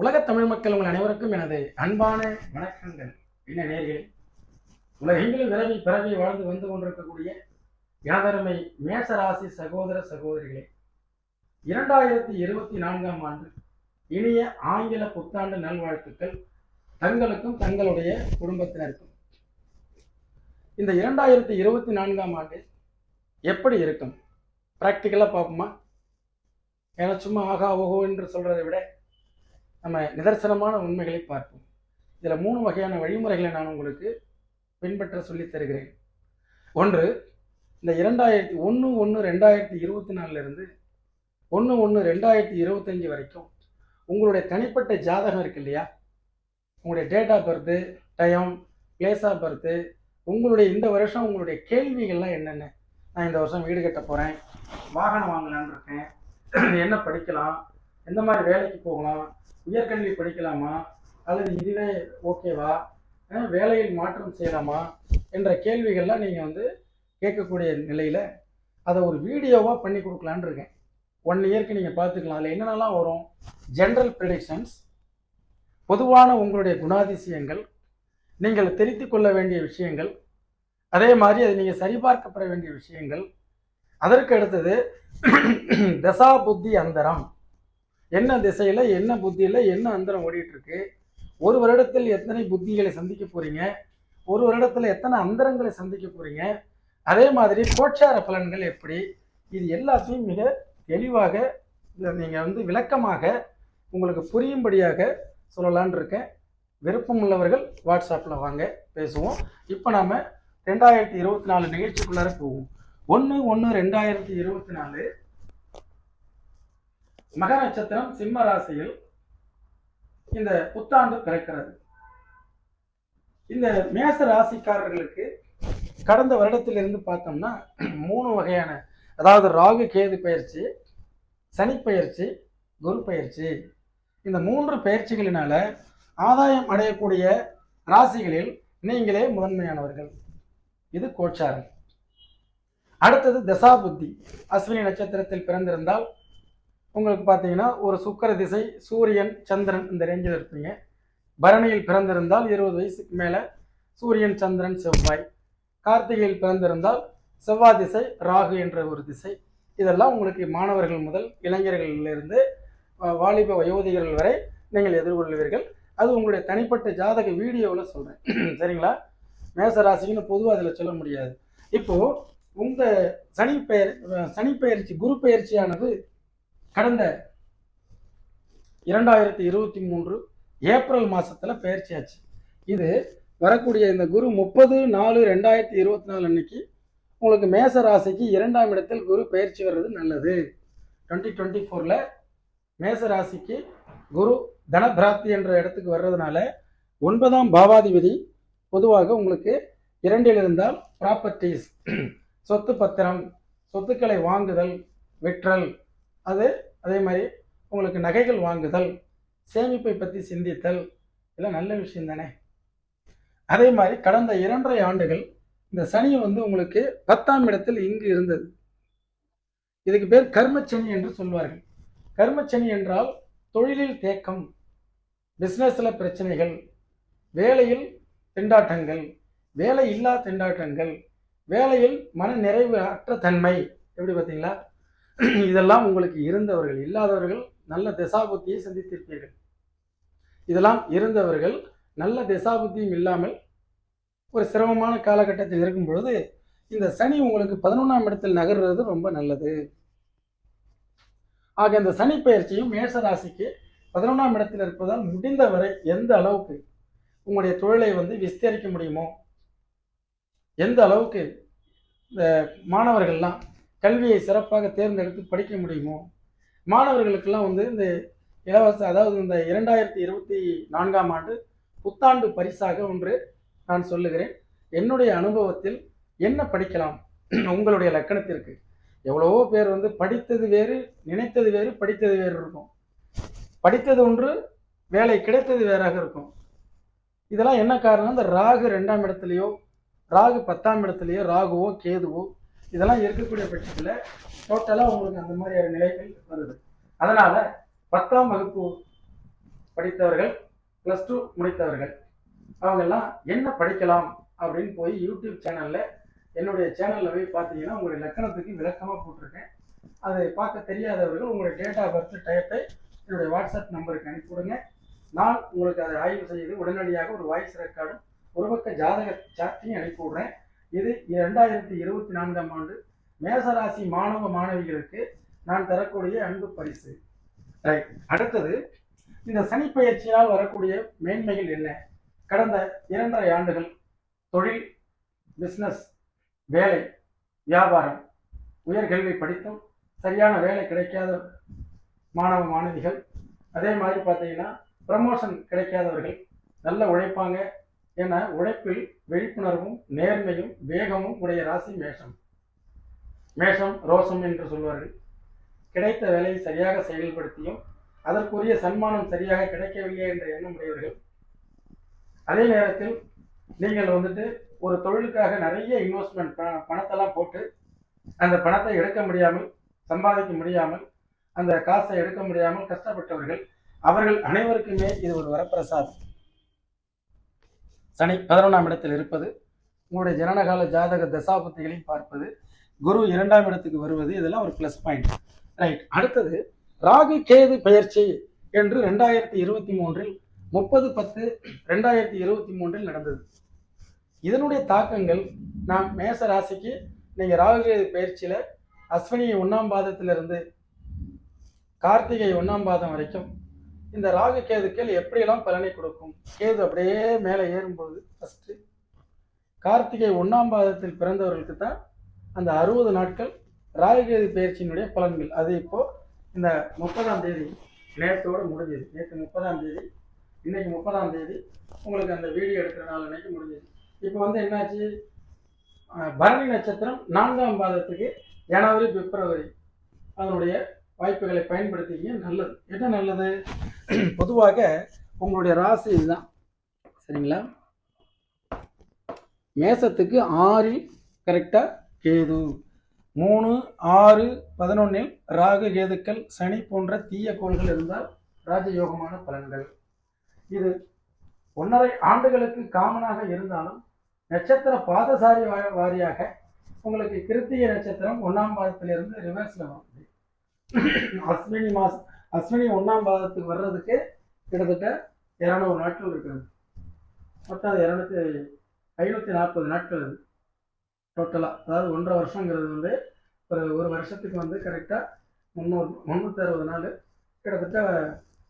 உலகத் தமிழ் மக்கள் உங்கள் அனைவருக்கும் எனது அன்பான வணக்கங்கள். என்ன நேர்களே உலகெங்கிலும் விரவி பிறவி வாழ்ந்து வந்து கொண்டிருக்கக்கூடிய எனதருமை மேசராசி சகோதர சகோதரிகளே இரண்டாயிரத்தி இருபத்தி நான்காம் ஆண்டு இனிய ஆங்கில புத்தாண்டு நல்வாழ்த்துக்கள் தங்களுக்கும் தங்களுடைய குடும்பத்தினருக்கும். இந்த இரண்டாயிரத்தி இருபத்தி நான்காம் ஆண்டு எப்படி இருக்கும்? ப்ராக்டிக்கலாக பார்ப்போமா? ஏன்னா சும்மா ஆகா ஓஹோ என்று சொல்கிறதை விட நம்ம நிதர்சனமான உண்மைகளை பார்ப்போம். இதில் மூணு வகையான வழிமுறைகளை நான் உங்களுக்கு பின்பற்ற சொல்லித் தருகிறேன். ஒன்று இந்த இரண்டாயிரத்தி ஒன்று ஒன்று ரெண்டாயிரத்தி இருபத்தி நாலுலேருந்து ஒன்று ஒன்று ரெண்டாயிரத்தி இருபத்தஞ்சி வரைக்கும் உங்களுடைய தனிப்பட்ட ஜாதகம் இருக்கு இல்லையா? உங்களுடைய date of birth time place of birth உங்களுடைய இந்த வருஷம் உங்களுடைய கேள்விகள்லாம் என்னென்ன? நான் இந்த வருஷம் வீடு கட்ட போகிறேன் வாகனம் வாங்கலான் இருக்கேன் என்ன படிக்கலாம் எந்த மாதிரி வேலைக்கு போகலாம்? உயர்கல்வி படிக்கலாமா? அல்லது இதுவே ஓகேவா? வேலையில் மாற்றம் செய்யலாமா? என்ற கேள்விகள்லாம் நீங்கள் வந்து கேட்கக்கூடிய நிலையில் அதை ஒரு வீடியோவாக பண்ணி கொடுக்கலான்னு இருக்கேன். ஒன் இயர்க்கு நீங்கள் பார்த்துக்கலாம். அதில் என்னென்னலாம் வரும்? ஜென்ரல் ப்ரிடிக்ஷன்ஸ் பொதுவான உங்களுடைய குணாதிசயங்கள் நீங்கள் தெரிந்து கொள்ள வேண்டிய விஷயங்கள் அதே மாதிரி அது நீங்கள் சரிபார்க்கப்பட வேண்டிய விஷயங்கள். அதற்கு அடுத்தது தசா புத்தி அந்தரம். என்ன திசையில் என்ன புத்தியில் என்ன அந்தரம் ஓடிட்டு இருக்கு ஒரு வருடத்தில் எத்தனை புத்திகளை சந்திக்க போறீங்க? ஒரு வருடத்தில் எத்தனை அந்தரங்களை சந்திக்க போறீங்க? அதே மாதிரி கோட்சார பலன்கள் எப்படி? இது எல்லாத்தையும் மிக தெளிவாக நீங்கள் வந்து விளக்கமாக உங்களுக்கு புரியும்படியாக சொல்லலான் இருக்கேன். விருப்பம் உள்ளவர்கள் வாட்ஸ்அப்பில் வாங்க பேசுவோம். இப்போ நாம் ரெண்டாயிரத்தி இருபத்தி நாலு நிகழ்ச்சிக்குள்ளார போவோம். ஒன்று ஒன்று ரெண்டாயிரத்தி இருபத்தி நாலு. மக நட்சத்திரம் சிம்ம ராசியில் இந்த புத்தாண்டு பிறக்கிறது. இந்த மேச ராசிக்காரர்களுக்கு கடந்த வருடத்திலிருந்து பார்த்தோம்னா மூணு வகையான அதாவது ராகு கேது பயிற்சி சனி பயிற்சி குரு பயிற்சி. இந்த மூன்று பயிற்சிகளினால ஆதாயம் அடையக்கூடிய ராசிகளில் நீங்களே முதன்மையானவர்கள். இது கோச்சாரம். அடுத்தது தசாபுத்தி. அஸ்வினி நட்சத்திரத்தில் பிறந்திருந்தால் உங்களுக்கு பார்த்தீங்கன்னா ஒரு சுக்கர திசை சூரியன் சந்திரன் இந்த ரேஞ்சில் இருப்பீங்க. பரணியில் பிறந்திருந்தால் இருபது வயசுக்கு மேலே சூரியன் சந்திரன் செவ்வாய். கார்த்திகையில் பிறந்திருந்தால் செவ்வாய் திசை ராகு என்ற ஒரு திசை. இதெல்லாம் உங்களுக்கு மாணவர்கள் முதல் இளைஞர்களிலிருந்து வாலிப வயோதிகர்கள் வரை நீங்கள் எதிர்கொள்வீர்கள். அது உங்களுடைய தனிப்பட்ட ஜாதக வீடியோவில் சொல்கிறேன் சரிங்களா? மேச பொதுவாக அதில் சொல்ல முடியாது. இப்போது உங்கள் சனி பெயர் சனி பயிற்சி குரு பயிற்சியானது கடந்த இரண்டாயிரத்தி இருபத்தி மூன்று ஏப்ரல் மாதத்தில் பயிற்சியாச்சு. இது வரக்கூடிய இந்த குரு முப்பது நாலு ரெண்டாயிரத்தி இருபத்தி நாலு அன்னைக்கு உங்களுக்கு மேச ராசிக்கு இரண்டாம் இடத்தில் குரு பயிற்சி வர்றது நல்லது. டுவெண்ட்டி டுவெண்ட்டி ஃபோரில் மேச ராசிக்கு குரு தனபிராப்தி என்ற இடத்துக்கு வர்றதுனால ஒன்பதாம் பாவாதிபதி பொதுவாக உங்களுக்கு இரண்டில் இருந்தால் ப்ராப்பர்ட்டிஸ் சொத்து பத்திரம் சொத்துக்களை வாங்குதல் விற்றல் அது அதே மாதிரி உங்களுக்கு நகைகள் வாங்குதல் சேமிப்பை பற்றி சிந்தித்தல் இதெல்லாம் நல்ல விஷயம் தானே? அதே மாதிரி கடந்த இரண்டரை ஆண்டுகள் இந்த சனி வந்து உங்களுக்கு பத்தாம் இடத்தில் இங்கு இருந்தது. இதுக்கு பேர் கர்மச்சனி என்று சொல்வார்கள். கர்மச்சனி என்றால் தொழிலில் தேக்கம் பிஸ்னஸில் பிரச்சனைகள் வேலையில் திண்டாட்டங்கள் வேலை இல்லா திண்டாட்டங்கள் வேலையில் மன நிறைவு அற்ற தன்மை. எப்படி பார்த்தீங்களா? இதெல்லாம் உங்களுக்கு இருந்தவர்கள் இல்லாதவர்கள் நல்ல திசாபுத்தியை சந்தித்திருப்பீர்கள். இதெல்லாம் இருந்தவர்கள் நல்ல திசாபுத்தியும் இல்லாமல் ஒரு சிரமமான காலகட்டத்தில் இருக்கும் பொழுது இந்த சனி உங்களுக்கு பதினொன்றாம் இடத்தில் நகர்றது ரொம்ப நல்லது. ஆக இந்த சனி பயிற்சியும் மேஷ ராசிக்கு பதினொன்றாம் இடத்தில் இருப்பதால் முடிந்தவரை எந்த அளவுக்கு உங்களுடைய தொழிலை வந்து விஸ்தரிக்க முடியுமோ எந்த அளவுக்கு இந்த மாணவர்கள்லாம் கல்வியை சிறப்பாக தேர்ந்தெடுத்து படிக்க முடியுமோ? மாணவர்களுக்கெல்லாம் வந்து இந்த இலவச அதாவது இந்த இரண்டாயிரத்தி இருபத்தி நான்காம் ஆண்டு புத்தாண்டு பரிசாக ஒன்று நான் சொல்லுகிறேன். என்னுடைய அனுபவத்தில் என்ன படிக்கலாம்? உங்களுடைய லக்கணத்திற்கு. எவ்வளவோ பேர் வந்து படித்தது வேறு நினைத்தது வேறு படித்தது வேறு இருக்கும். படித்தது ஒன்று வேலை கிடைத்தது வேறாக இருக்கும். இதெல்லாம் என்ன காரணம் இந்த ராகு ரெண்டாம் இடத்துலையோ ராகு பத்தாம் இடத்துலையோ ராகுவோ கேதுவோ இதெல்லாம் இருக்கக்கூடிய பட்சத்தில் டோட்டலாக உங்களுக்கு அந்த மாதிரியான நிலைகள் வருது. அதனால பத்தாம் வகுப்பு படித்தவர்கள் ப்ளஸ் டூ முடித்தவர்கள் அவங்கெல்லாம் என்ன படிக்கலாம் அப்படின்னு போய் யூடியூப் சேனலில் என்னுடைய சேனலில் போய் பார்த்தீங்கன்னா உங்களுடைய லக்கணத்துக்கு விளக்கமாக போட்டிருக்கேன். அதை பார்க்க தெரியாதவர்கள் உங்களுடைய டேட் ஆஃப் பர்த் டயத்தை என்னுடைய வாட்ஸ்அப் நம்பருக்கு அனுப்பிவிடுங்க நான் உங்களுக்கு அதை ஆய்வு செய்து உடனடியாக ஒரு வாய்ஸ் ரெக்கார்டும் ஒரு பக்க ஜாதக சார்ட்டையும் அனுப்பி விடுறேன். இது இரண்டாயிரத்தி இருபத்தி நான்காம் ஆண்டு மேசராசி மாணவ மாணவிகளுக்கு நான் தரக்கூடிய அன்பு பரிசு. ரைட் அடுத்தது இந்த சனி பயிற்சியினால் வரக்கூடிய மேன்மைகள் என்ன? கடந்த இரண்டரை ஆண்டுகள் தொழில் பிஸ்னஸ் வேலை வியாபாரம் உயர்கல்வி படித்தும். சரியான வேலை கிடைக்காத மாணவ மாணவிகள். அதே மாதிரி பார்த்தீங்கன்னா ப்ரமோஷன் கிடைக்காதவர்கள். நல்ல உழைப்பாங்க. என உழைப்பில் விழிப்புணர்வும் நேர்மையும் வேகமும் உடைய ராசி மேஷம். மேஷம் ரோஷம் என்று சொல்வார்கள். கிடைத்த வேலையை சரியாக செயல்படுத்தியும் அதற்குரிய சன்மானம் சரியாக கிடைக்கவில்லை என்ற எண்ணம் உடையவர்கள். அதே நேரத்தில் நீங்கள் வந்துட்டு ஒரு தொழிலுக்காக நிறைய இன்வெஸ்ட்மெண்ட் பணத்தெல்லாம் போட்டு அந்த பணத்தை எடுக்க முடியாமல் சம்பாதிக்க முடியாமல் அந்த காசை எடுக்க முடியாமல் கஷ்டப்பட்டவர்கள் அவர்கள் அனைவருக்குமே இது ஒரு வரப்பிரசாதம். சனி பதினொன்றாம் இடத்தில் இருப்பது உங்களுடைய ஜனனகால ஜாதக தசாபத்திகளையும் பார்ப்பது குரு இரண்டாம் இடத்துக்கு வருவது இதெல்லாம் ஒரு ப்ளஸ் பாயிண்ட் ரைட் அடுத்தது ராகு கேது பயிற்சி என்று ரெண்டாயிரத்தி இருபத்தி மூன்றில் முப்பது பத்து ரெண்டாயிரத்தி இருபத்தி மூன்றில் நடந்தது. இதனுடைய தாக்கங்கள் நாம் மேச ராசிக்கு நீங்கள் ராகு கேது பயிற்சியில் அஸ்வினி ஒன்றாம் பாதத்திலிருந்து கார்த்திகை ஒன்றாம் பாதம் வரைக்கும் இந்த ராகு கேதுக்கள் எப்படியெல்லாம் பலனை கொடுக்கும்? கேது அப்படியே மேலே ஏறும்பொழுது ஃபஸ்ட்டு கார்த்திகை ஒன்றாம் பாதத்தில் பிறந்தவர்களுக்கு தான் அந்த அறுபது நாட்கள் ராகு கேது பயிற்சியினுடைய பலன்கள். அது இப்போது இந்த முப்பதாம் தேதி நேரத்தோடு முடிஞ்சது. நேற்று முப்பதாம் தேதி இன்னைக்கு முப்பதாம் தேதி உங்களுக்கு அந்த வீடியோ எடுக்கிற நாள் அன்னைக்கு முடிஞ்சது. இப்போ வந்து என்னாச்சு? பரணி நட்சத்திரம் நான்காம் பாதத்துக்கு ஜனவரி பிப்ரவரி அதனுடைய வாய்ப்புகளை பயன்படுத்திக்க நல்லது. என்ன நல்லது? பொதுவாக உங்களுடைய ராசி இதுதான். சரிங்களா? மேசத்துக்கு ஆறில் கரெக்டாக கேது. மூணு ஆறு பதினொன்னில் ராகு கேதுக்கள் சனி போன்ற தீய கோள்கள் இருந்தால் ராஜயோகமான பலன்கள். இது ஒன்றரை ஆண்டுகளுக்கு காமனாக இருந்தாலும் நட்சத்திர பாதசாரி வாரியாக உங்களுக்கு கிருத்திகை நட்சத்திரம் ஒன்றாம் பாதத்திலிருந்து ரிவர்ஸில் வரும். அஸ்வினி மாசம் அஸ்வினி ஒன்றாம் பாதத்துக்கு வர்றதுக்கு கிட்டத்தட்ட இரநூறு நாட்கள் இருக்கிறது. மொத்தம் அது இரநூத்தி ஐநூற்றி நாற்பது நாட்கள் அது. டோட்டலாக அதாவது ஒன்றரை வருஷங்கிறது வந்து ஒரு ஒரு வருஷத்துக்கு வந்து கரெக்டாக முந்நூறு முந்நூற்றி அறுபது நாள். கிட்டத்தட்ட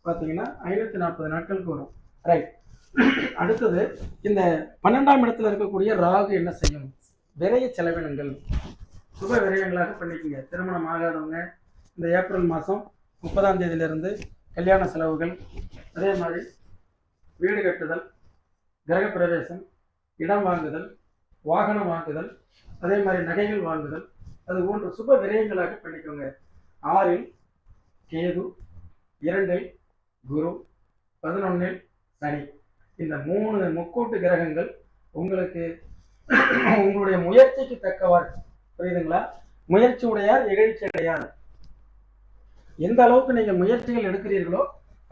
பார்த்தீங்கன்னா ஐநூற்றி நாற்பது நாட்களுக்கு வரும். ரைட் அடுத்தது இந்த பன்னெண்டாம் இடத்துல இருக்கக்கூடிய ராகு என்ன செய்யும்? விரைய செலவினங்கள். சுப விரயங்களாக பண்ணிக்கோங்க. திருமணம் ஆகாதவங்க இந்த ஏப்ரல் மாதம் முப்பதாம் தேதியிலிருந்து கல்யாண செலவுகள் அதே மாதிரி வீடு கட்டுதல் கிரகப்பிரவேசம் இடம் வாங்குதல் வாகனம் வாங்குதல் அதே மாதிரி நகைகள் வாங்குதல் அது போன்ற சுப விரயங்களாக பண்ணிக்கோங்க. ஆறில் கேது இரண்டில் குரு பதினொன்னில் சனி. இந்த மூணு முக்கூட்டு கிரகங்கள் உங்களுக்கு உங்களுடைய முயற்சிக்கு தக்கவாறு. புரியுதுங்களா? முயற்சி உடையார் இகழ்ச்சி அடையார் எந்த அளவுக்கு நீங்கள் முயற்சிகள் எடுக்கிறீர்களோ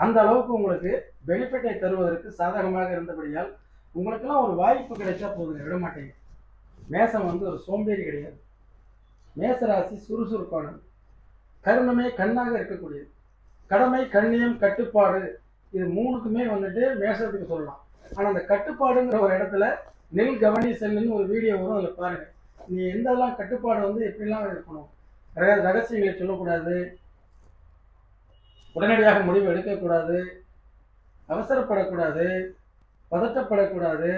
அந்த அளவுக்கு உங்களுக்கு பெனிஃபிட்டை தருவதற்கு சாதகமாக இருந்தபடியால் உங்களுக்கெல்லாம் ஒரு வாய்ப்பு கிடைச்சா போதுங்க விட மாட்டேங்க. மேசம் வந்து ஒரு சோம்பேறி கிடையாது. மேசராசி சுறுசுறுப்பானது. கருணமே கண்ணாக இருக்கக்கூடியது. கடமை கண்ணியம் கட்டுப்பாடு இது மூணுக்குமே வந்துட்டு மேசத்துக்கு சொல்லலாம். ஆனால் அந்த கட்டுப்பாடுங்கிற ஒரு இடத்துல நெல் கவனி செல்லுன்னு ஒரு வீடியோ வரும் அதில் பாருங்கள் நீ எந்தெல்லாம் கட்டுப்பாடு வந்து எப்படிலாம் இருக்கணும்? ரகசியங்களை சொல்லக்கூடாது. உடனடியாக முடிவு எடுக்கக்கூடாது அவசரப்படக்கூடாது பதட்டப்படக்கூடாது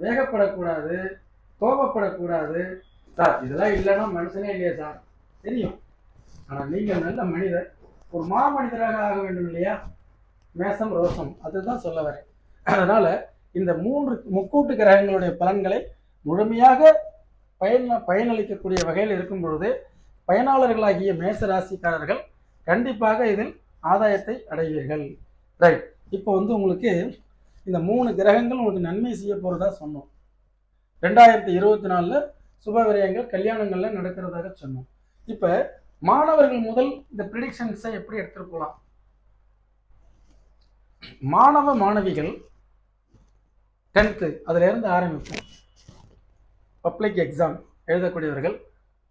வேகப்படக்கூடாது கோபப்படக்கூடாது. சார் இதெல்லாம் இல்லைன்னா மனுஷனே இல்லையா சார். தெரியும். ஆனால் நீங்கள் நல்ல மனிதர். ஒரு மாமனிதராக ஆக வேண்டும் இல்லையா? மேசம் ரோசம். அதுதான் சொல்ல வரேன். அதனால் இந்த மூன்று முக்கூட்டு கிரகங்களுடைய பலன்களை முழுமையாக பயன் பயனளிக்கக்கூடிய வகையில் இருக்கும் பொழுது பயனாளர்களாகிய மேச ராசிக்காரர்கள் கண்டிப்பாக இதில் ஆதாயத்தை அடைவீர்கள். ரைட் இப்போ வந்து உங்களுக்கு இந்த மூணு கிரகங்கள் உங்களுக்கு நன்மை செய்ய போகிறதா சொன்னோம். ரெண்டாயிரத்தி இருபத்தி நாலில் சுப விரயங்கள் கல்யாணங்களில் நடக்கிறதாக சொன்னோம். இப்போ மாணவர்கள் முதல் இந்த ப்ரிடிக்ஷன்ஸை எப்படி எடுத்துகிட்டு போகலாம் மாணவ மாணவிகள் டென்த்து அதிலிருந்து ஆரம்பிப்போம். பப்ளிக் எக்ஸாம் எழுதக்கூடியவர்கள்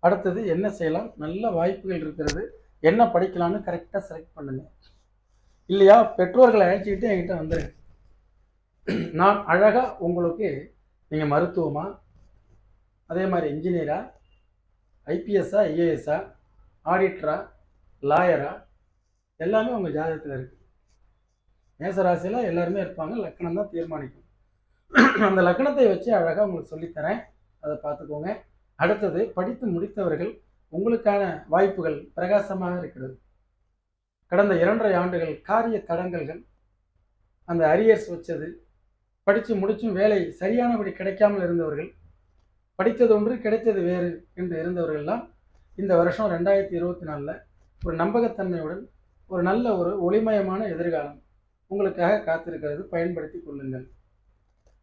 அடுத்தது என்ன செய்யலாம்? நல்ல வாய்ப்புகள் இருக்கிறது. என்ன படிக்கலாம்னு கரெக்டாக செலக்ட் பண்ணுங்க. இல்லையா? பெற்றோர்களை அழைச்சிக்கிட்டு என்கிட்ட வந்துடு நான் அழகாக உங்களுக்கு நீங்கள் மருத்துவமா? அதே மாதிரி இன்ஜினியரா ஐபிஎஸ்ஸா ஐஏஎஸ்ஸா ஆடிட்டரா லாயரா எல்லாமே உங்கள் ஜாதகத்தில் இருக்குது மேசராசியில் எல்லாருமே இருப்பாங்க. லக்கணம் தான் தீர்மானிக்கும். அந்த லக்கணத்தை வச்சு அழகாக உங்களுக்கு சொல்லித்தரேன். அதை பார்த்துக்கோங்க. அடுத்தது படித்து முடித்தவர்கள் உங்களுக்கான வாய்ப்புகள் பிரகாசமாக இருக்கிறது. கடந்த இரண்டரை ஆண்டுகள் காரிய தடங்கல்கள் அந்த அரியர்ஸ் வச்சது. படித்து முடிச்சும் வேலை சரியானபடி கிடைக்காமல் இருந்தவர்கள் படித்தது ஒன்று கிடைத்தது வேறு என்று இருந்தவர்கள்லாம் இந்த வருஷம் ரெண்டாயிரத்தி இருபத்தி நாலில் ஒரு நம்பகத்தன்மையுடன் ஒரு நல்ல ஒரு ஒளிமயமான எதிர்காலம் உங்களுக்காக காத்திருக்கிறது. பயன்படுத்தி கொள்ளுங்கள்.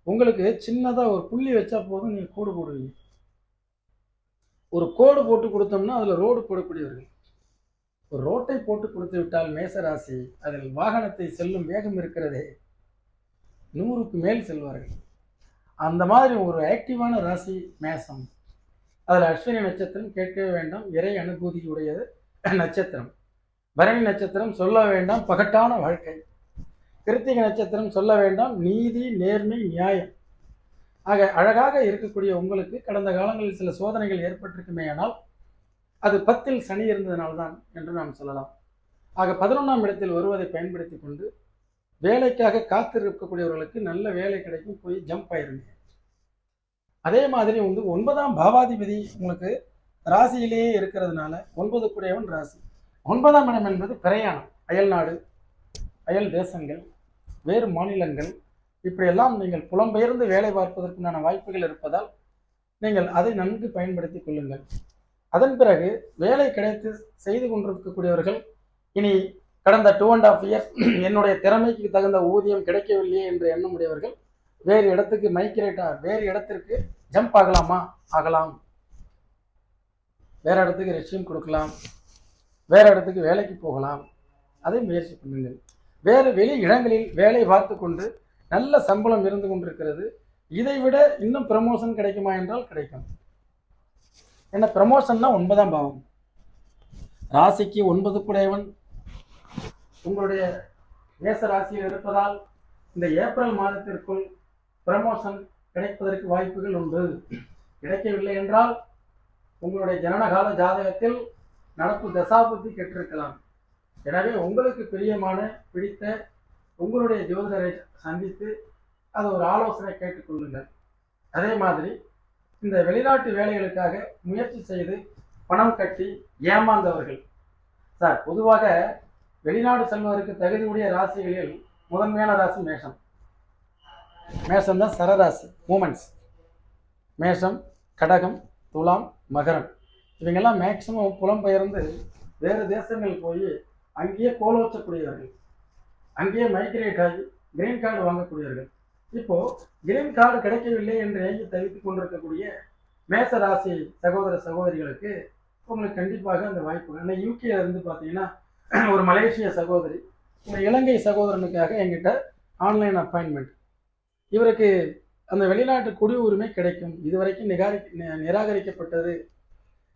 உங்களுக்கு சின்னதாக ஒரு புள்ளி வச்சா போதும் நீங்கள் கூடு போடுவீங்க. ஒரு கோடு போட்டு கொடுத்தோம்னா அதில் ரோடு போடக்கூடியவர்கள். ஒரு ரோட்டை போட்டு கொடுத்து விட்டால் மேசராசி அதில் வாகனத்தை செல்லும் வேகம் இருக்கிறதே. நூறுக்கு மேல் செல்வார்கள். அந்த மாதிரி ஒரு ஆக்டிவான ராசி மேசம். அதில் அஸ்வினி நட்சத்திரம் கேட்கவே வேண்டாம். இறை அனுபூதியுடையது நட்சத்திரம். பரணி நட்சத்திரம் சொல்ல வேண்டாம். பகட்டான வாழ்க்கை. கிருத்திகை நட்சத்திரம் சொல்ல வேண்டாம். நீதி நேர்மை நியாயம். ஆக அழகாக இருக்கக்கூடிய உங்களுக்கு கடந்த காலங்களில் சில சோதனைகள் ஏற்பட்டிருக்குமே ஆனால் அது பத்தில் சனி இருந்ததனால்தான் என்று நாம் சொல்லலாம். ஆக பதினொன்றாம் இடத்தில் வருவதை பயன்படுத்தி கொண்டு வேலைக்காக காத்திருக்கக்கூடியவர்களுக்கு நல்ல வேலை கிடைக்கும் போய் ஜம்ப் ஆயிருங்க. அதே மாதிரி வந்து ஒன்பதாம் பாவாதிபதி உங்களுக்கு ராசியிலேயே இருக்கிறதுனால ஒன்பது கூடியவன் ராசி. ஒன்பதாம் இடம் என்பது பிரயாணம். அயல்நாடு அயல் தேசங்கள் வேறு மாநிலங்கள் இப்படியெல்லாம் நீங்கள் புலம்பெயர்ந்து வேலை பார்ப்பதற்குண்டான வாய்ப்புகள் இருப்பதால் நீங்கள் அதை நன்கு பயன்படுத்தி கொள்ளுங்கள். அதன் பிறகு வேலை கிடைத்து செய்து கொண்டிருக்கக்கூடியவர்கள் இனி கடந்த டூ அண்ட் ஆஃப் இயர்ஸ் என்னுடைய திறமைக்கு தகுந்த ஊதியம் கிடைக்கவில்லையே என்று எண்ணமுடையவர்கள் வேறு இடத்துக்கு மைக்ரேட்டா வேறு இடத்திற்கு ஜம்ப் ஆகலாமா? ஆகலாம். வேற இடத்துக்கு ரெஷ்யூம் கொடுக்கலாம். வேற இடத்துக்கு வேலைக்கு போகலாம். அதை முயற்சி பண்ணுங்கள். வேறு வெளி இடங்களில் வேலை பார்த்து கொண்டு நல்ல சம்பளம் இருந்து கொண்டிருக்கிறது. இதை விட இன்னும் ப்ரமோஷன் கிடைக்குமா என்றால் கிடைக்கும். ஏன்னா ப்ரமோஷன்னா ஒன்பதாம் பாவம். ராசிக்கு ஒன்பது குடையவன் உங்களுடைய மேச ராசியில் இருப்பதால் இந்த ஏப்ரல் மாதத்திற்குள் ப்ரமோஷன் கிடைப்பதற்கு வாய்ப்புகள் உண்டு. கிடைக்கவில்லை என்றால் உங்களுடைய ஜனனகால ஜாதகத்தில் நடப்பு தசாபுத்தி கெட்டிருக்கலாம் எனவே உங்களுக்கு பிரியமான பிடித்த உங்களுடைய ஜோதிடரை சந்தித்து அது ஒரு ஆலோசனை கேட்டுக்கொள்ளுங்கள். அதே மாதிரி இந்த வெளிநாட்டு வேலைகளுக்காக முயற்சி செய்து பணம் கட்டி ஏமாந்தவர்கள். சார் பொதுவாக வெளிநாடு செல்வதற்கு தகுதியுடைய ராசிகளில் முதன்மையான ராசி மேஷம். மேஷம் தான் சரராசி மூமெண்ட்ஸ் மேஷம் கடகம் துலாம் மகரம். இவங்கெல்லாம் மேக்சிமம் புலம்பெயர்ந்து வேறு தேசங்கள் போய் அங்கேயே கோலோச்சக்கூடியவர்கள். அங்கேயே மைக்ரேட் ஆகி கிரீன் கார்டு வாங்கக்கூடியவர்கள். இப்போ கிரீன் கார்டு கிடைக்கவில்லை என்று ஏங்கி தவித்துக் கொண்டிருக்கக்கூடிய மேச ராசி சகோதர சகோதரிகளுக்கு உங்களுக்கு கண்டிப்பாக அந்த வாய்ப்பு ஆனால் யூகேல இருந்து பார்த்தீங்கன்னா ஒரு மலேசிய சகோதரி ஒரு இலங்கை சகோதரனுக்காக என்கிட்ட ஆன்லைன் அப்பாயின்மெண்ட் இவருக்கு அந்த வெளிநாட்டு குடி உரிமை கிடைக்கும். இதுவரைக்கும் நிகாரி நிராகரிக்கப்பட்டது.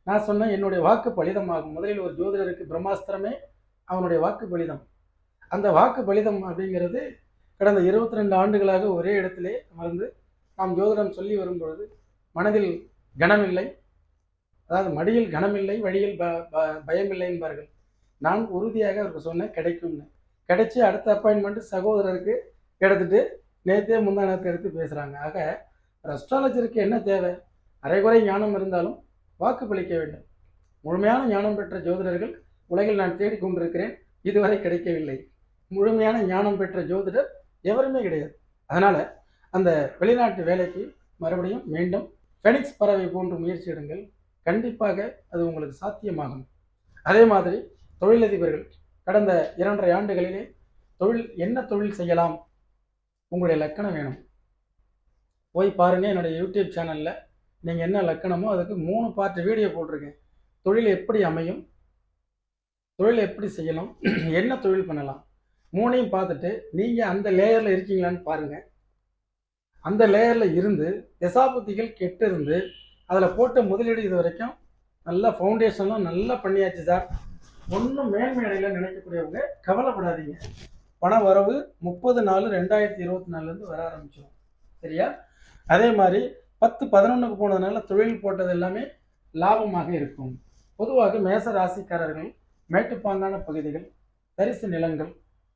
நான் சொன்னேன் என்னுடைய வாக்கு பலிதமாகும். முதலில் ஒரு ஜோதிடருக்கு பிரம்மாஸ்திரமே அவனுடைய வாக்கு பலிதம். அந்த வாக்கு பலிதம் அப்படிங்கிறது கடந்த இருபத்தி ரெண்டு ஆண்டுகளாக ஒரே இடத்திலே அமர்ந்து நாம் ஜோதிடம் சொல்லி வரும்பொழுது மனதில் கனமில்லை. அதாவது மடியில் கனமில்லை வழியில் ப ப- பயமில்லை என்பார்கள். நான் உறுதியாக அவருக்கு சொன்னேன் கிடைக்கும்னு. கிடைச்சி அடுத்த அப்பாயின்மெண்ட் சகோதரருக்கு எடுத்துட்டு நேற்றே முந்தா நேரத்தை எடுத்து பேசுகிறாங்க ஆக அஸ்ட்ராலஜருக்கு என்ன தேவை? அரைகுறை ஞானம் இருந்தாலும் வாக்கு பலிக்க வேண்டும். முழுமையான ஞானம் பெற்ற ஜோதிடர்கள் உலகில் நான் தேடிக்கொண்டிருக்கிறேன். இதுவரை கிடைக்கவில்லை. முழுமையான ஞானம் பெற்ற ஜோதிடர் எவருமே கிடையாது. அதனால் அந்த வெளிநாட்டு வேலைக்கு மறுபடியும் மீண்டும் ஃபெனிக்ஸ் பறவை போன்ற முயற்சி எடுங்கள். கண்டிப்பாக அது உங்களுக்கு சாத்தியமாகும். அதே மாதிரி தொழிலதிபர்கள் கடந்த இரண்டரை ஆண்டுகளிலே தொழில் என்ன தொழில் செய்யலாம்? உங்களுடைய லக்கணம் வேணும். போய் பாருங்கள் என்னுடைய யூடியூப் சேனலில் நீங்கள் என்ன லக்கணமோ அதுக்கு மூணு பார்ட் வீடியோ போட்டிருக்கேன். தொழில் எப்படி அமையும்? தொழில் எப்படி செய்யலாம்? என்ன தொழில் பண்ணலாம்? மூணையும் பார்த்துட்டு நீங்கள் அந்த லேயரில் இருக்கீங்களான்னு பாருங்கள் அந்த லேயரில் இருந்து தசாபுத்திகள் கெட்டு இருந்து அதில் போட்ட முதலீடு இது வரைக்கும் நல்லா ஃபவுண்டேஷன்லாம் நல்லா பண்ணியாச்சு சார். ஒன்றும் மேன்மேடையில் நினைக்கக்கூடியவங்க கவலைப்படாதீங்க. பண வரவு முப்பது நாலு ரெண்டாயிரத்தி இருபத்தி நாலுலேருந்து வர ஆரம்பிச்சிடும் சரியா? அதே மாதிரி பத்து பதினொன்றுக்கு போனதுனால தொழில் போட்டது எல்லாமே லாபமாக இருக்கும். பொதுவாக மேச ராசிக்காரர்கள் மேட்டுப்பாங்கான பகுதிகள் தரிசு நிலங்கள்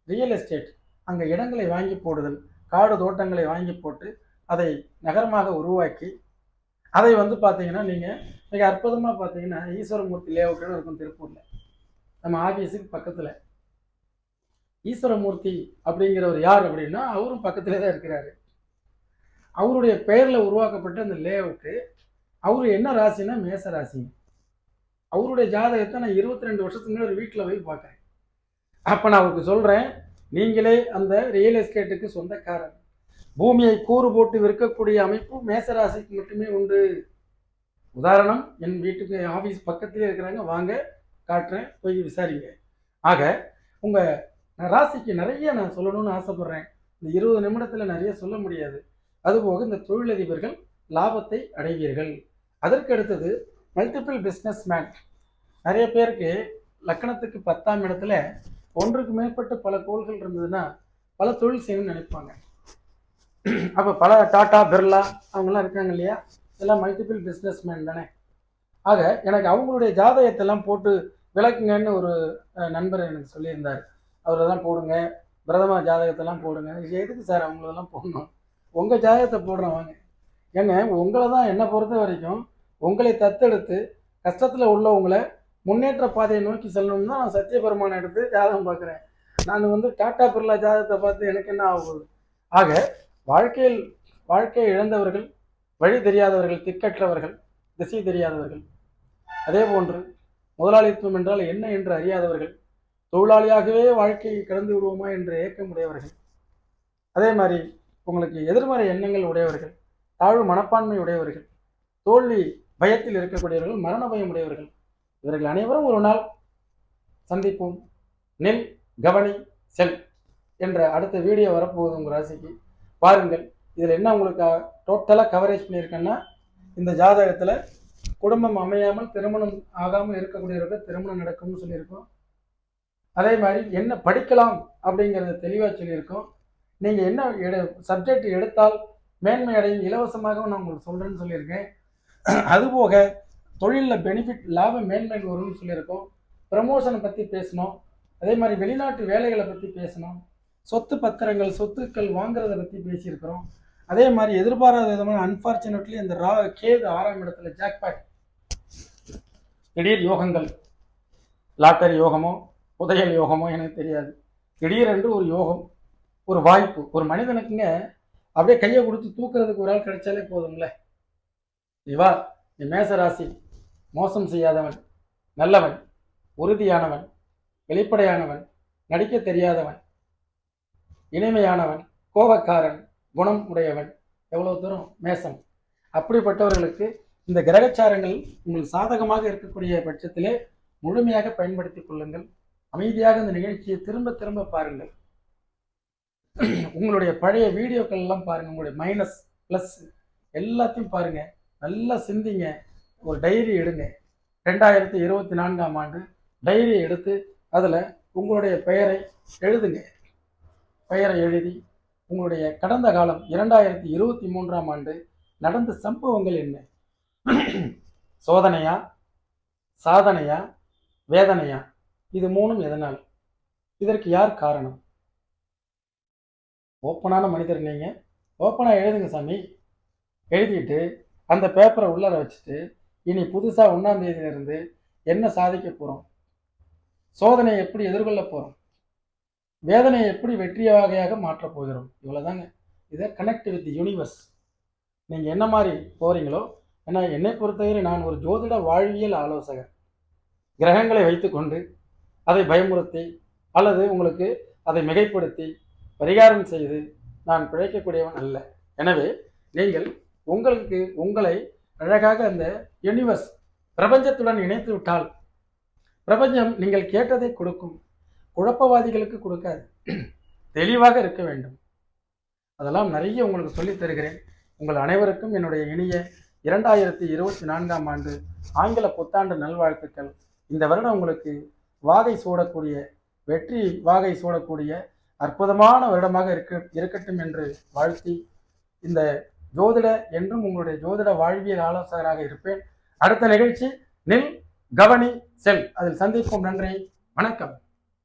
ரியல் எஸ்டேட் அங்கே இடங்களை வாங்கி போடுதல் காடு தோட்டங்களை வாங்கி போட்டு அதை நகரமாக உருவாக்கி அதை வந்து பார்த்தீங்கன்னா நீங்கள் மிக அற்புதமாக பார்த்தீங்கன்னா ஈஸ்வரமூர்த்தி லேஅவுட்டுன்னு இருக்கும் திருப்பூரில். நம்ம ஆஃபீஸுக்கு பக்கத்தில். ஈஸ்வரமூர்த்தி அப்படிங்கிறவர் யார் அப்படின்னா அவரும் பக்கத்தில் தான் இருக்கிறாரு. அவருடைய பெயரில் உருவாக்கப்பட்ட அந்த லேஅவுட்டு அவர் என்ன ராசினா மேச ராசி அவருடைய ஜாதகத்தை நான் இருபத்தி ரெண்டு வருஷத்துக்கு முன்னாடி ஒரு வீட்டில் போய் பார்க்குறேன். அப்போ நான் அவருக்கு சொல்கிறேன் நீங்களே அந்த ரியல் எஸ்டேட்டுக்கு சொந்தக்காரர். பூமியை கூறு போட்டு விற்கக்கூடிய அமைப்பு மேசராசிக்கு மட்டுமே உண்டு. உதாரணம் என் வீட்டுக்கு ஆஃபீஸ் பக்கத்திலே இருக்கிறாங்க வாங்க காட்டுறேன் போய் விசாரிங்க. ஆக உங்கள் ராசிக்கு நிறைய நான் சொல்லணும்னு ஆசைப்பட்றேன். இந்த இருபது நிமிடத்தில் நிறைய சொல்ல முடியாது. அதுபோக இந்த தொழிலதிபர்கள் லாபத்தை அடைவீர்கள். அதற்கு அடுத்தது மல்டிபிள் பிஸ்னஸ் மேன் நிறைய பேருக்கு லக்கணத்துக்கு பத்தாம் இடத்துல ஒன்றுக்கு மேற்பட்ட பல கோள்கள் இருந்ததுன்னா பல தொழில் செய்யணும்னு நினைப்பாங்க. அப்போ பல டாட்டா பிர்லா அவங்கெல்லாம் இருக்காங்க இல்லையா? எல்லாம் மல்டிபிள் பிஸ்னஸ் மேன் தானே. ஆக எனக்கு அவங்களுடைய ஜாதகத்தெல்லாம் போட்டு விளக்குங்கன்னு ஒரு நண்பர் எனக்கு சொல்லியிருந்தார். அவரெல்லாம் போடுங்க. பிரதம ஜாதகத்தெல்லாம் போடுங்க. எதுக்கு சார் அவங்களெல்லாம் போடணும்? உங்கள் ஜாதகத்தை போடுறவங்க ஏங்க உங்களை தான் என்னை பொறுத்த வரைக்கும் உங்களை தத்தெடுத்து கஷ்டத்தில் உள்ளவங்களை முன்னேற்ற பாதையை நோக்கி செல்லணும்னு தான் நான் சத்தியபெருமானை எடுத்து ஜாதகம் பார்க்குறேன். நான் வந்து டாடா பிர்லா ஜாதகத்தை பார்த்து எனக்கு என்ன ஆகுது ஆக வாழ்க்கையில் வாழ்க்கையை இழந்தவர்கள் வழி தெரியாதவர்கள் திக்கற்றவர்கள் திசை தெரியாதவர்கள் அதே போன்று முதலாளித்துவம் என்றால் என்ன என்று அறியாதவர்கள் தொழிலாளியாகவே வாழ்க்கையை கடந்து விடுவோமா என்று ஏக்கம் உடையவர்கள் அதே மாதிரி உங்களுக்கு எதிர்மறை எண்ணங்கள் உடையவர்கள் தாழ்வு மனப்பான்மை உடையவர்கள் தோல்வி பயத்தில் இருக்கக்கூடியவர்கள் மரண பயம் உடையவர்கள். இவர்கள் அனைவரும் ஒரு நாள் சந்திப்போம். நெல் கவனி செல் என்ற அடுத்த வீடியோ வரப்போகுது உங்கள் ராசிக்கு. பாருங்கள் இதில் என்ன உங்களுக்கு டோட்டலாக கவரேஜ் பண்ணியிருக்கேன்னா இந்த ஜாதகத்தில் குடும்பம் அமையாமல் திருமணம் ஆகாமல் இருக்கக்கூடியவர்கள் திருமணம் நடக்கும்னு சொல்லியிருக்கோம். அதே மாதிரி என்ன படிக்கலாம் அப்படிங்கிறத தெளிவாக சொல்லியிருக்கோம். நீங்கள் என்ன எடு சப்ஜெக்ட் எடுத்தால் மேன்மை அடையும் இலவசமாகவும் நான் உங்களுக்கு சொல்கிறேன்னு சொல்லியிருக்கேன். அதுபோக தொழிலில் பெனிஃபிட் லாப மேன்மை வரும்னு சொல்லியிருக்கோம். ப்ரமோஷனை பற்றி பேசணும் அதே மாதிரி வெளிநாட்டு வேலைகளை பற்றி பேசணும் சொத்து பத்திரங்கள் சொத்துக்கள் வாங்குறத பற்றி பேசியிருக்கிறோம். அதே மாதிரி எதிர்பாராத விதமான அன்ஃபார்ச்சுனேட்லி இந்த ரா கேது ஆறாம் இடத்துல ஜாக்பாட் திடீர் யோகங்கள். லாட்டரி யோகமோ புதையல் யோகமோ எனக்கு தெரியாது. திடீரென்று ஒரு யோகம் ஒரு வாய்ப்பு. ஒரு மனிதனுக்குங்க அப்படியே கையை கொடுத்து தூக்குறதுக்கு ஒரு ஆள் கிடைச்சாலே போதும்ல. இவா மேச ராசி மோசம் செய்யாதவன் நல்லவன் உறுதியானவன் வெளிப்படையானவன் நடிக்க தெரியாதவன் இனிமையானவன் கோபக்காரன் குணம் உடையவன். எவ்வளவு தூரம் மேசம். அப்படிப்பட்டவர்களுக்கு இந்த கிரகச்சாரங்கள் உங்கள் சாதகமாக இருக்கக்கூடிய பட்சத்திலே முழுமையாக பயன்படுத்திக் கொள்ளுங்கள். அமைதியாக இந்த நிகழ்ச்சியை திரும்ப திரும்ப பாருங்கள். உங்களுடைய பழைய வீடியோக்கள் எல்லாம் பாருங்க. உங்களுடைய மைனஸ் ப்ளஸ் எல்லாத்தையும் பாருங்க. நல்லா சிந்திங்க. ஒரு டைரி எடுங்க. ரெண்டாயிரத்தி இருபத்தி நான்காம் ஆண்டு டைரி எடுத்து அதில் உங்களுடைய பெயரை எழுதுங்க. பெயரை எழுதி உங்களுடைய கடந்த காலம் இரண்டாயிரத்தி இருபத்தி மூன்றாம் ஆண்டு நடந்த சம்பவங்கள் என்ன? சோதனையா? சாதனையா? வேதனையா? இது மூணும் எதனால்? இதற்கு யார் காரணம்? ஓப்பனான மனிதர் நீங்கள் ஓப்பனாக எழுதுங்க சாமி. எழுதிட்டு அந்த பேப்பரை உள்ளார வச்சுட்டு இனி புதுசாக ஒன்றாம் தேதியிலிருந்து என்ன சாதிக்க போகிறோம் சோதனையை எப்படி எதிர்கொள்ள போகிறோம் வேதனையை எப்படி வெற்றி வகையாக மாற்றப் போகிறோம்? இவ்வளோதாங்க இதை கனெக்ட் வித் யூனிவர்ஸ் நீங்கள் என்ன மாதிரி போகிறீங்களோ ஏன்னா என்னை பொறுத்தவரை நான் ஒரு ஜோதிட வாழ்வியல் ஆலோசகர். கிரகங்களை வைத்துக்கொண்டு அதை பயமுறுத்தி அல்லது உங்களுக்கு அதை மிகைப்படுத்தி பரிகாரம் செய்து நான் பிழைக்கக்கூடியவன் அல்ல. எனவே நீங்கள் உங்களுக்கு உங்களை அழகாக அந்த யூனிவர்ஸ் பிரபஞ்சத்துடன் இணைத்து விட்டால் பிரபஞ்சம் நீங்கள் கேட்டதை கொடுக்கும். குழப்பவாதிகளுக்கு கொடுக்காது. தெளிவாக இருக்க வேண்டும். அதெல்லாம் நிறைய உங்களுக்கு சொல்லித் தருகிறேன். உங்கள் அனைவருக்கும் என்னுடைய இனிய இரண்டாயிரத்தி இருபத்தி நான்காம் ஆண்டு ஆங்கில புத்தாண்டு நல்வாழ்த்துக்கள். இந்த வருடம் உங்களுக்கு வாகை சூடக்கூடிய வெற்றி வாகை சூடக்கூடிய அற்புதமான வருடமாக இருக்க இருக்கட்டும் என்று வாழ்த்தி இந்த ஜோதிட என்றும் உங்களுடைய ஜோதிட வாழ்வியல் ஆலோசகராக இருப்பேன். அடுத்த நிகழ்ச்சி நில் கவனி செல். அதில் சந்திப்போம். நன்றி. வணக்கம்.